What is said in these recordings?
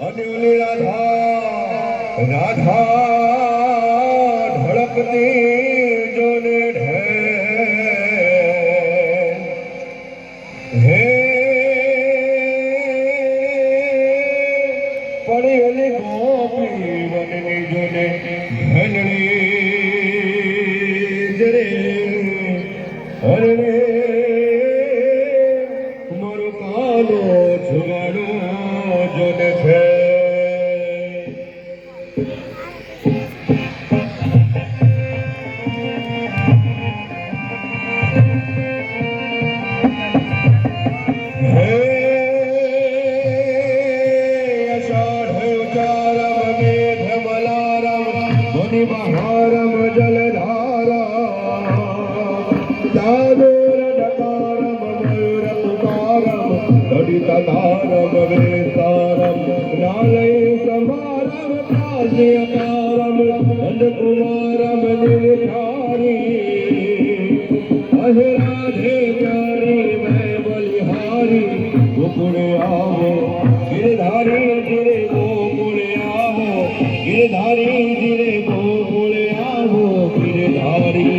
અને ઓલી રાધા રાધા ધડકતી જોને ઢેર હે, પડી ઓલી ગોપી વનની જોને ઘનડી જરે મારો કાલો જુગાડો. જોને છે. હે અષાઢ અહે રાધે પ્યારી મેં બલિહારી ગોકુળ આવો ગિરધારી જીરે ગોકુળ આવો ગિરધારી જીરે ગોકુળ આવો ગિરધારી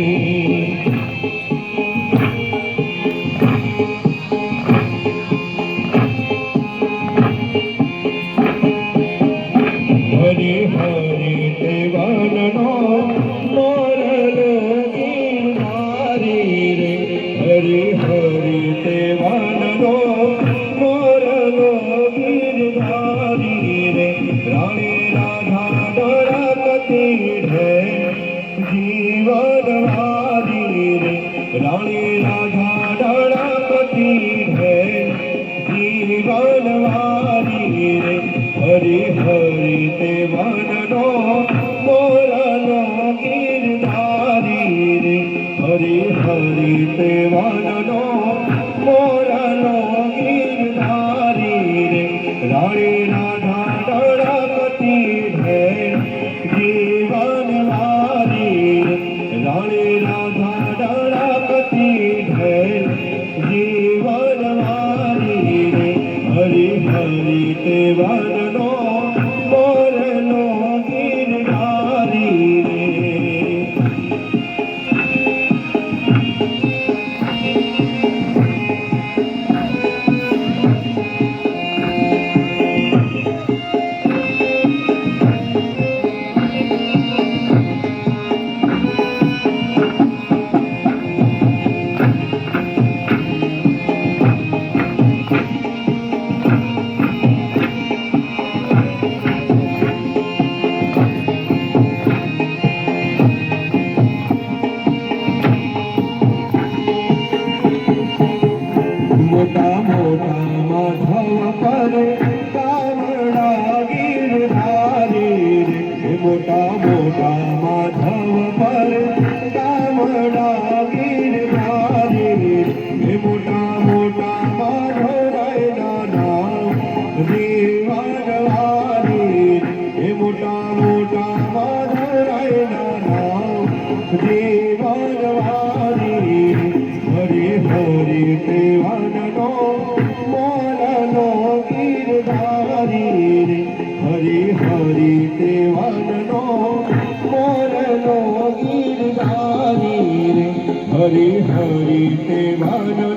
હરી હરી દેવાનનો ડોરકતી ઢે જીવનવારી રે. રાણી રાધા ડોરકતી ઢે જીવનવારી રે. હરી હરી તે વનનો મોરનો ગિરધારી રે. હરી હરી તે વનનો મોરનો ગિરધારી રે. રાણી રાધા દળપતિ હરી તે વનનો દીવાનવારી હરે હરે દેવાનનો રે હરે હરે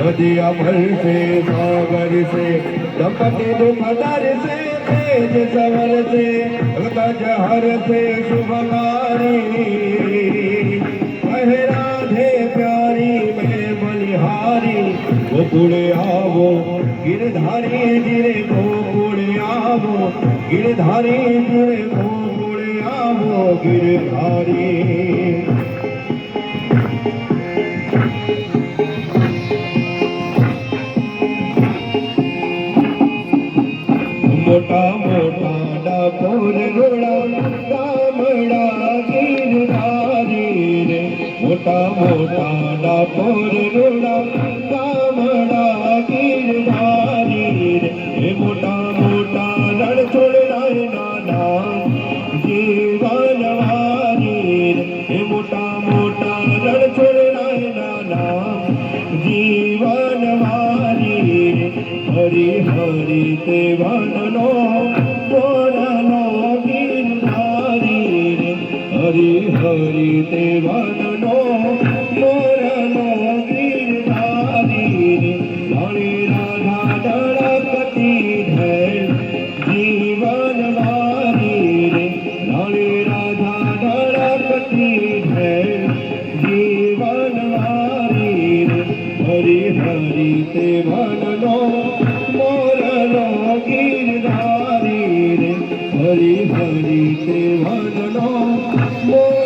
નદિયા ભરશે સાગર છે દંપતી નું મદાર છે તેજ સવર છે ગજ હર છે શુભકારી રાધે પ્યારી મેં બલિહારી ગોકુળે આવો ગિરધારી ગિરે ગોકુળે આવો ગિરધારી ગિરે ગોકુળે આવો ગિરધારી મોટા મોટા ડાપોર ઘોડા કામડા ગીરધારી રે મોટા મોટા રણ છોડનાર નાના જીવનવારી રે મોટા મોટા રણ છોડનાર નાના જીવનવારી હરી હરી તે વનનો રે હરી હરી તે વનનો હરી હરી તે ભનનો મોરનો ગીરધારી રે હરી હરી તે ભનનો મોર